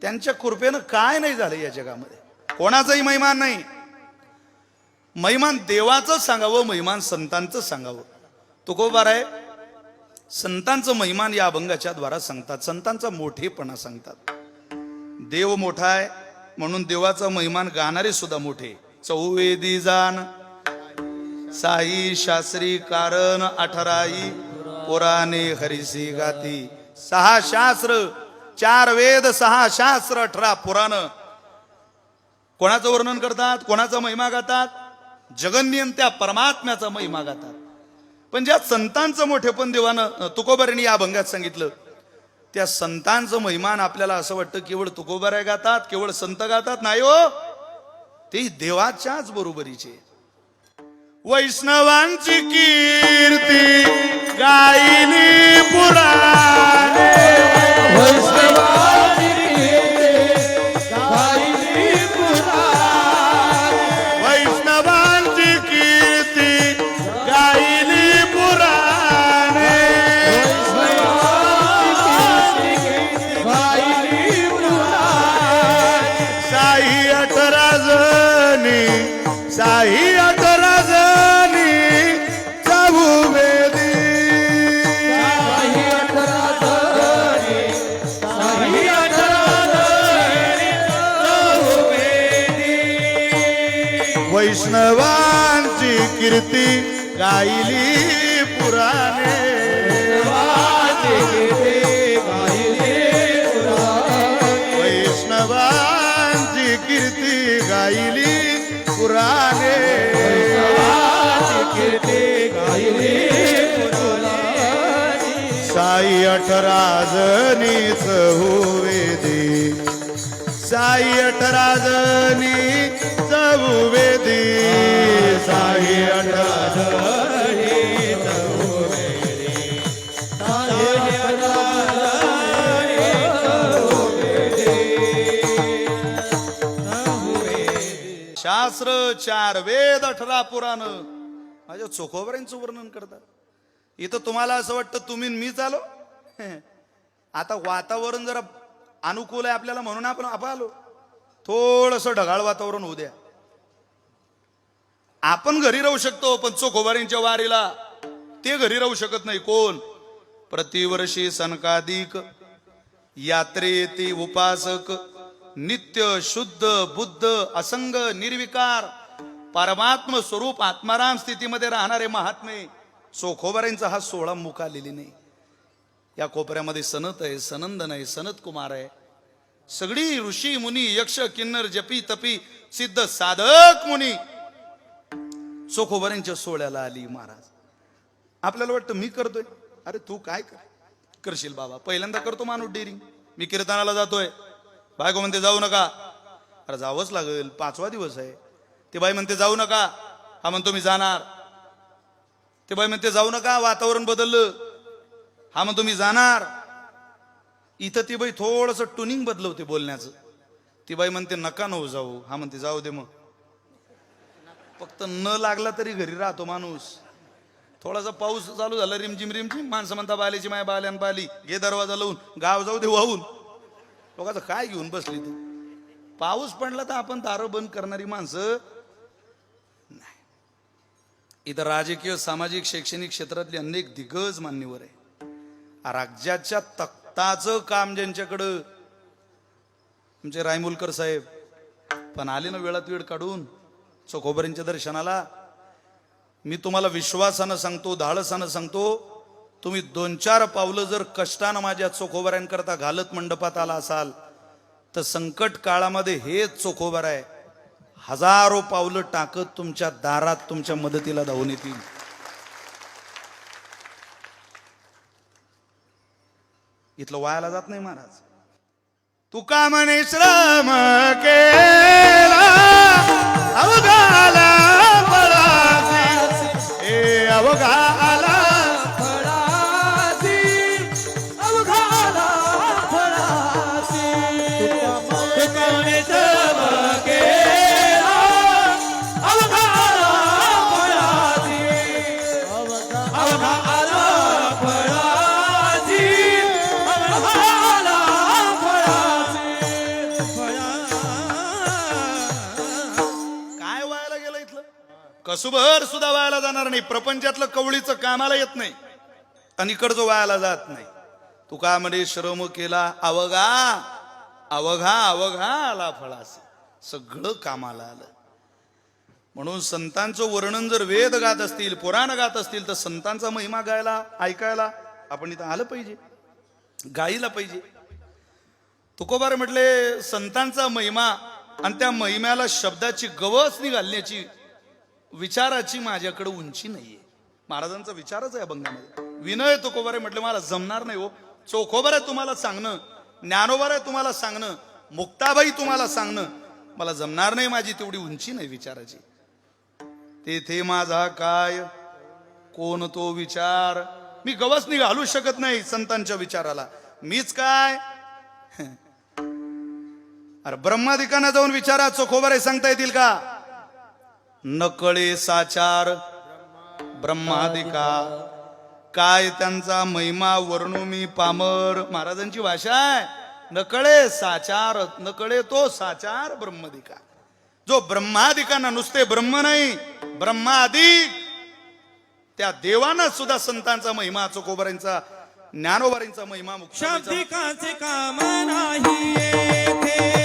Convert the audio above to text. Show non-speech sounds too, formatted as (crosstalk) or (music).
त्यांच्या कृपेनं काय नाही झालं या जगामध्ये. कोणाचाही महिमान नाही. महिमान देवाचं सांगावं महिमान संतांचं सांगावं. तुकोबार आहे संतांचं महिमान या अभंगाच्या द्वारा सांगतात. संतांचा मोठेपणा सांगतात. देव मोठा आहे म्हणून देवाचा महिमान गाणारे सुद्धा मोठे. चौवेदी जान साई शास्त्री कारण अठराई पुराणे हरिसी गाती. सहा शास्त्र चार वेद सहा शास्त्र अठरा पुराण. कोणाचं वर्णन करतात? कोणाचा महिमा गातात? जगन्यन त्या परमात्म्याचा महिमा गातात. पण ज्या संतांचं मोठेपण देवानं तुकोबारीने या अभंगात सांगितलं त्या संतांचं महिमान आपल्याला असं वाटतं केवळ तुकोबाऱ्या गातात केवळ संत गातात नाही हो ते देवाच्याच बरोबरीचे. वैष्णवांची कीर्ती गायली वैष्णवांची कीर्ती गायली पुराणे. वैष्णवांची कीर्ती गायली पुराणे। साई अठराजनीच जणीच होवेदी साई अठराजनी चवू वेदी साई अठराज शास्त्र चार वेद अठरा पुराण. माझ्या चोखोबऱ्यांचं वर्णन करतात. इथं तुम्हाला असं वाटतं तुम्ही मीच आलो? (laughs) आता वातावरण जरा अनुकूल आहे आपल्याला म्हणून आपण आपण आलो. थोडस ढगाळ वातावरण होऊ द्या. आपण घरी राहू शकतो पण चोखोबारींच्या वारीला ते घरी राहू शकत नाही. कोण? प्रतिवर्षी सनकाधिक यात्रेती उपासक. नित्य शुद्ध बुद्ध असंग निर्विकार परमात्म स्वरूप आत्माराम स्थितीमध्ये राहणारे महात्मे चोखोबाऱ्यांचा हा सोहळा मुख आलेली नाही. या कोपऱ्यामध्ये सनत आहे सनंदन आहे सनत कुमार आहे. सगळी ऋषी मुनी यक्ष किन्नर जपी तपी सिद्ध साधक मुनी चोखोबऱ्यांच्या सोहळ्याला आली महाराज. आपल्याला वाटतं मी करतोय? अरे तू काय कर? करशील बाबा. पहिल्यांदा करतो माणूस डेअरिंग मी कीर्तनाला जातोय. बायको म्हणते जाऊ नका. अरे जावंच लागेल. पाचवा दिवस आहे. ते बाई म्हणते जाऊ नका. हा म्हणतो मी जाणार. ते बाई म्हणते जाऊ नका वातावरण बदललं. हा म्हणतो मी जाणार. इथं ती बाई थोडस टुनिंग बदलवते बोलण्याचं. ती बाई म्हणते नका नऊ जाऊ. हा म्हणते जाऊ दे मग. फक्त न लागला तरी घरी राहतो माणूस. थोडासा पाऊस चालू झाला रिमझिम रिमझिम माणसं म्हणता बालीची माय बाल्यान बाली. घे दरवाजा लावून. गाव जाऊ दे वाहून. लोकांचं काय घेऊन बसली तू? पाऊस पडला तर आपण दारं बंद करणारी माणसं नाही. इथं राजकीय सामाजिक शैक्षणिक क्षेत्रातली अनेक दिग्गज मान्यवर आहे. राज्याच्या तख्ताचं काम ज्यांच्याकडं तुमचे रायमुलकर साहेब पण आले ना वेळात वेळ काढून चोखोबरींच्या दर्शनाला. मी तुम्हाला विश्वासानं सांगतो धाडसानं सांगतो तुम्ही दोन चार पावलं जर कष्टानं माझ्या चोखोबऱ्यांकरता घालत मंडपात आला असाल तर संकट काळामध्ये हेच चोखोबर आहे. हजारो पावलं टाकत तुमच्या दारात तुमच्या मदतीला धावून येतील. इथलं वायाला जात नाही महाराज. तुका म्हणे श्रम कसुभर सुद्धा वायाला जाणार नाही. प्रपंचातलं कवळीचं कामाला येत नाही. आणि इकडचं वायाला जात नाही. तुका म्हणे श्रम केला अवघा अवघा अवघा आला फळास. सगळं कामाला आलं. म्हणून संतांचं वर्णन जर वेद गात असतील पुराण गात असतील तर संतांचा महिमा गायला ऐकायला आपण इथं आलं पाहिजे. गायला पाहिजे. तुकोबार म्हटले संतांचा महिमा आणि त्या महिम्याला शब्दाची गवसनी निघालण्याची विचाराची माझ्याकडे उंची नाहीये. महाराजांचा विचारच आहे अभंगामध्ये विनय तुकोबारे म्हटलं मला जमणार नाही हो. चोखोबर आहे तुम्हाला सांगणं ज्ञानोबर आहे तुम्हाला सांगणं मुक्ताबाई तुम्हाला सांगणं मला जमणार नाही माझी तेवढी उंची नाही विचाराची. तेथे माझा काय? कोण तो विचार? मी गवसनी घालू शकत नाही संतांच्या विचाराला. मीच काय? (laughs) अरे ब्रह्मादिकांना जाऊन विचारा चोखोबर आहे सांगता येतील का? नकळे साचार ब्रह्मादिका. काय त्यांचा महिमा वर्णू मी पामर. महाराजांची भाषा आहे. नकळे साचार नकळे तो साचार ब्रह्मदिका. जो ब्रह्मादिकांना नुसते ब्रह्म नाही ब्रह्मादिक त्या देवांना सुद्धा संतांचा महिमा चोखोबरांचा ज्ञानोबरांचा महिमा शाब्दिकाचे काम नाही